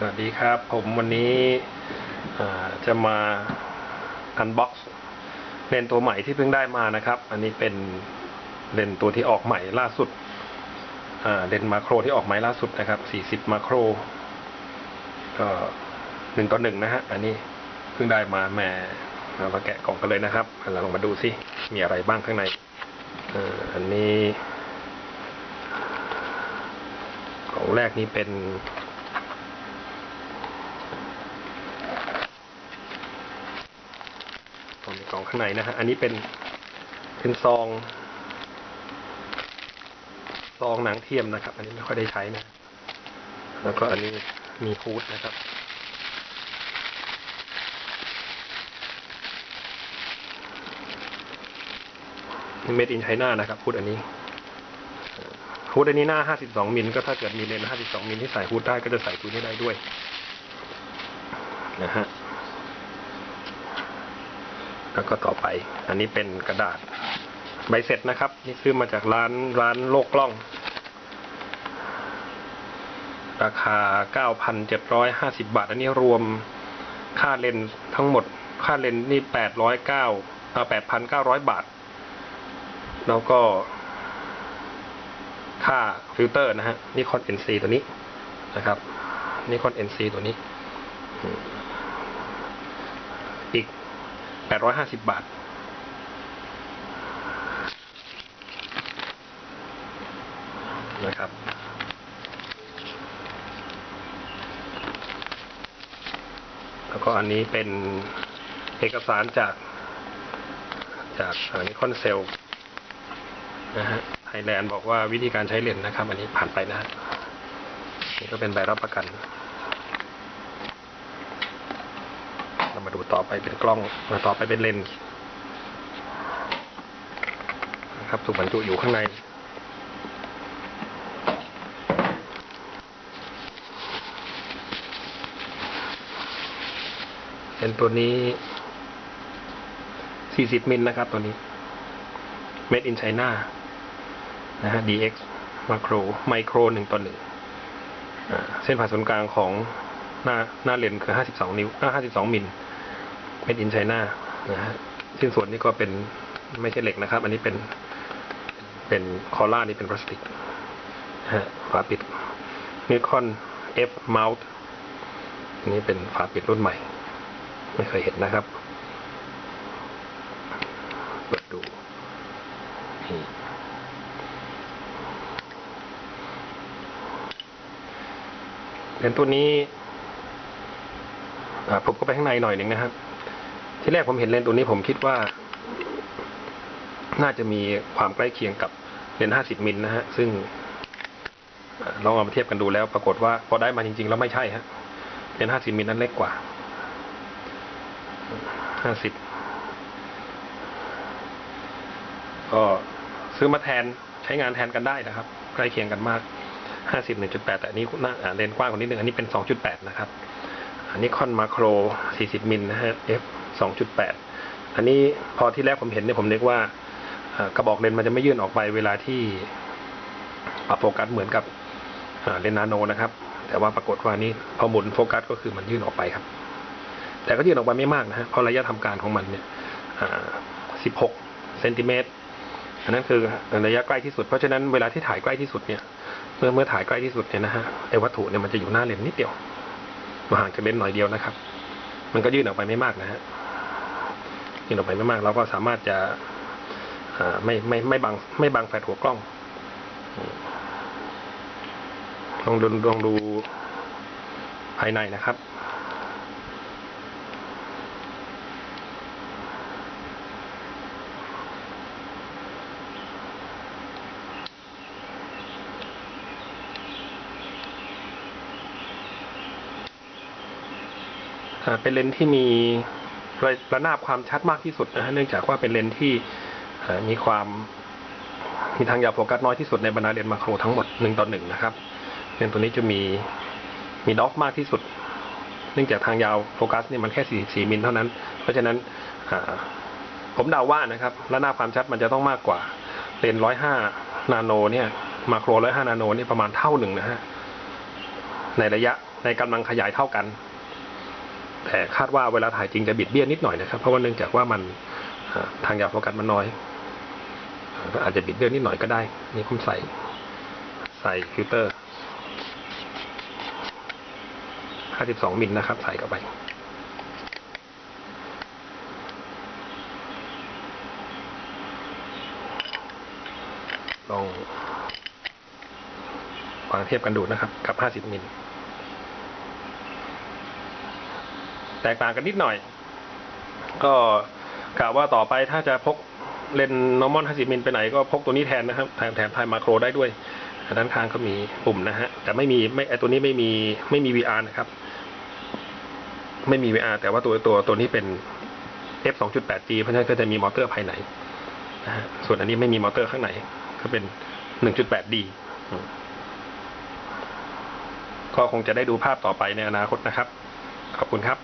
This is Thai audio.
สวัสดีครับ ผมวันนี้จะมาอันบ็อกซ์เลนตัวใหม่ที่เพิ่งได้มานะครับ อันนี้เป็นเลนตัวที่ออกใหม่ล่าสุดเลนมาโครที่ออกใหม่ล่าสุดนะครับ 40 มาโครก็หนึ่งต่อหนึ่งนะฮะอันนี้เพิ่งได้มาแหม่เรามาแกะกล่องกันเลยนะครับเราลองมาดูสิมีอะไรบ้างข้างในอันนี้กล่องแรกนี้เป็น กล่องกล่องข้างในนะฮะ อันนี้เป็นเป็นซอง ซองหนังเทียมนะครับ อันนี้ไม่ค่อยได้ใช้นะ แล้วก็อันนี้มีฮูดนะครับ เมดอินไชน่านะครับฮูดอันนี้ฮูดอันนี้หน้า 52 มิล ก็ถ้าเกิดมีเลนส์52 มิลที่ใส่ฮูดได้ก็จะใส่ตัวนี้ได้ด้วย นะฮะ แล้วก็ต่อไป อันนี้เป็นกระดาษใบเสร็จนะครับ นี่ซื้อมาจากร้านร้านโลกกล้อง ราคา 9,750 บาท อันนี้รวมค่าเลนส์ทั้งหมด ค่าเลนส์นี่ 809เอ่อ8,900 บาท แล้วก็ ค่าฟิลเตอร์นะฮะนิคอน NC ตัวนี้นะครับนิคอน NC ตัวนี้ อีก 850บาท นะครับแล้วก็อันนี้เป็นเอกสารจาก จากนิคอนเซลนะฮะไทยแลนด์บอกว่าวิธีการใช้เลนส์นะครับ อันนี้ผ่านไปนะฮะนี่ก็เป็นใบรับประกัน เรามาดู ต่อไปเป็นกล้องมาต่อไปเป็นเลนส์นะครับถูกบรรจุอยู่ข้างในเลนตัวนี้ 40 มิลนะครับตัวนี้ Made in China นะฮะ DX Macro Micro หนึ่งต่อหนึ่งเส้นผ่าศูนย์กลางของหน้าหน้าเลนคือ 52 นิ้ว 52 มิล Made in China นะฮะชิ้นส่วนนี้ก็เป็นไม่ใช่เหล็กนะครับ อันนี้เป็นเป็นคอล่านี่เป็นพลาสติกฮะฝาปิด Nikon F Mount อันนี้เป็นฝาปิดรุ่นใหม่ ไม่เคยเห็นนะครับเปิดดูนี่เลนตัวนี้อ่าผมก็ไปข้างในหน่อยหนึ่งนะครับ ที่แรกผมเห็นเลนส์ตัวนี้ผมคิดว่า น่าจะมีความใกล้เคียงกับเลนส์50 มิลนะฮะ ซึ่งลองเอามาเทียบกันดูแล้ว ปรากฏว่าพอได้มาจริงๆ แล้วไม่ใช่ฮะเลนส์50 มิลนั้นเล็กกว่า 50 ก็ซื้อมาแทนใช้งานแทนกันได้นะครับ ใกล้เคียงกันมาก50 1.8แต่อันนี้หน้าอ่าเลนส์กว้างกว่านิดนึงอันนี้เป็น2.8นะครับ อันนี้คอนมาโคร40มิลนะฮะ f 2.8 อันนี้พอที่แรกผมเห็นเนี่ยผมนึกว่ากระบอกเลนส์มันจะไม่ยื่นออกไปเวลาที่ปรับโฟกัสเหมือนกับเลนส์นาโนนะครับ แต่ว่าปรากฏว่านี่พอหมุนโฟกัสก็คือมันยื่นออกไปครับ แต่ก็ยื่นออกไปไม่มากนะฮะเพราะระยะทำการของมันเนี่ย16เซนติเมตรอันนั้นคือระยะใกล้ที่สุด เพราะฉะนั้นเวลาที่ถ่ายใกล้ที่สุดเนี่ย เมื่อเมื่อถ่ายใกล้ที่สุดเนี่ยนะฮะไอ้วัตถุเนี่ยมันจะอยู่หน้าเลนส์นิดเดียวมาห่างจากเลนส์หน่อยเดียวนะครับ มันก็ยื่นออกไปไม่มากนะฮะ ยื่นออกไปไม่มากเราก็สามารถจะไม่ไม่ไม่บังไม่บังแฟลชหัวกล้อง ลองดูลองดูภายในนะครับเป็นเลนส์ที่มี ระระนาบความชัดมากที่สุดนะฮะเนื่องจากว่าเป็นเลนส์ที่มีความมีทางยาวโฟกัสน้อยที่สุดในบรรดาเลนส์มาโครทั้งหมดหนึ่งต่อหนึ่งนะครับเลนส์ตัวนี้จะมีมีด็อกมากที่สุด เนื่องจากทางยาวโฟกัสเนี่ยมันแค่ 44 มิลเท่านั้น เพราะฉะนั้นผมเดาว่านะครับระนาบความชัดมันจะต้องมากกว่าเลนส์105 นาโนเนี่ยมาโคร 105 นาโนนี่ประมาณเท่าหนึ่งนะฮะในระยะในกำลังขยายเท่ากัน แต่คาดว่าเวลาถ่ายจริงจะบิดเบี้ยวนิดหน่อยนะครับ เพราะว่าเนื่องจากว่ามันทางยาวโฟกัสมันน้อยอาก็อาจจะบิดเบี้ยวนิดหน่อยก็ได้ นี่ผมใส่ ใส่ฟิลเตอร์ 52มิลนะครับ ใส่เข้าไปลองวางเทียบกันดูนะครับ กับ 50 มิล แตกต่างกันนิดหน่อย ก็กะว่าต่อไปถ้าจะพกเลนส์ normal 50มิลไปไหนก็พกตัวนี้แทนนะครับแถมแถมถ่ายมาโครได้ด้วยด้านข้างก็มีปุ่มนะฮะแต่ไม่มีไม่ไอตัวนี้ไม่มีไม่มี VR นะครับ ไม่มี VR แต่ว่าตัวตัวตัวนี้เป็น f 2.8G เพราะฉะนั้นก็จะมีมอเตอร์ภายในนะฮะส่วนอันนี้ไม่มีมอเตอร์ข้างในก็เป็น 1.8D ก็คงจะได้ดูภาพต่อไปในอนาคตนะครับ ขอบคุณครับ